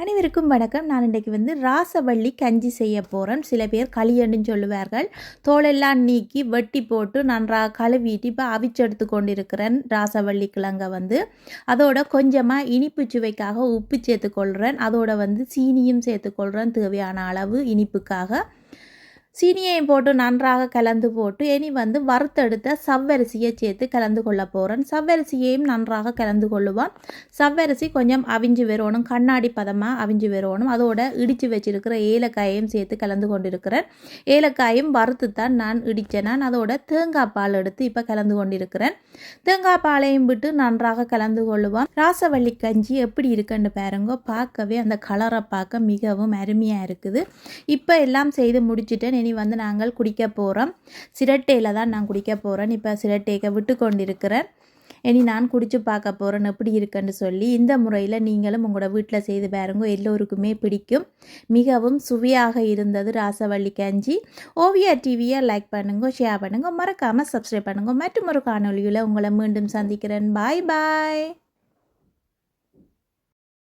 அனைவருக்கும் வணக்கம். நான் இன்றைக்கு வந்து ராசவள்ளி கஞ்சி செய்ய போகிறேன் சில பேர் களியண்டுன்னு சொல்லுவார்கள். தோலெல்லாம் நீக்கி வெட்டி போட்டு நன்றாக கழுவிட்டு இப்போ அவிச்செடுத்து கொண்டிருக்கிறேன் ராசவள்ளி கிழங்க வந்து. அதோட கொஞ்சமாக இனிப்பு சுவைக்காக உப்பு சேர்த்துக்கொள்கிறேன் அதோட வந்து சீனியும் சேர்த்துக்கொள்கிறேன் தேவையான அளவு இனிப்புக்காக. சீனியையும் போட்டு நன்றாக கலந்து போட்டு இனி வந்து வறுத்தெடுத்த சவ்வரிசியை சேர்த்து கலந்து கொள்ள போகிறேன் சவ்வரிசியையும் நன்றாக கலந்து கொள்ளுவான். சவ்வரிசி கொஞ்சம் அவிஞ்சு வரணும் கண்ணாடி பதமாக அவிஞ்சு வரணும் அதோட இடித்து வச்சிருக்கிற ஏலக்காயையும் சேர்த்து கலந்து கொண்டிருக்கிறேன். ஏலக்காயும் வறுத்து தான் நான் இடித்தேன் நான் அதோட தேங்காய் பால் எடுத்து இப்போ கலந்து கொண்டிருக்கிறேன். தேங்காய் பாலையும் விட்டு நன்றாக கலந்து கொள்ளுவான். ராசவள்ளி கஞ்சி எப்படி இருக்குன்னு பாருங்க. பார்க்கவே அந்த கலரை பார்க்க மிகவும் அருமையாக இருக்குது. இப்போ எல்லாம் செய்து முடிச்சிட்டேன். இனி வந்து நாங்கள் குடிக்க போகிறோம் சிரட்டையில் தான் நான் குடிக்க போகிறேன் இப்போ சிரட்டையை விட்டு கொண்டிருக்கிறேன் இனி நான் குடித்து பார்க்க போகிறேன் எப்படி இருக்குன்னு சொல்லி இந்த முறையில் நீங்களும் உங்களோட வீட்டில் செய்து பாருங்க. எல்லோருக்குமே பிடிக்கும். மிகவும் சுவையாக இருந்தது ராசவள்ளி கஞ்சி. ஓவியா டிவியை லைக் பண்ணுங்க ஷேர் பண்ணுங்க. மறக்காமல் சப்ஸ்கிரைப் பண்ணுங்க. மற்றும் ஒரு காணொலியில் உங்களை மீண்டும் சந்திக்கிறேன். பாய் பாய்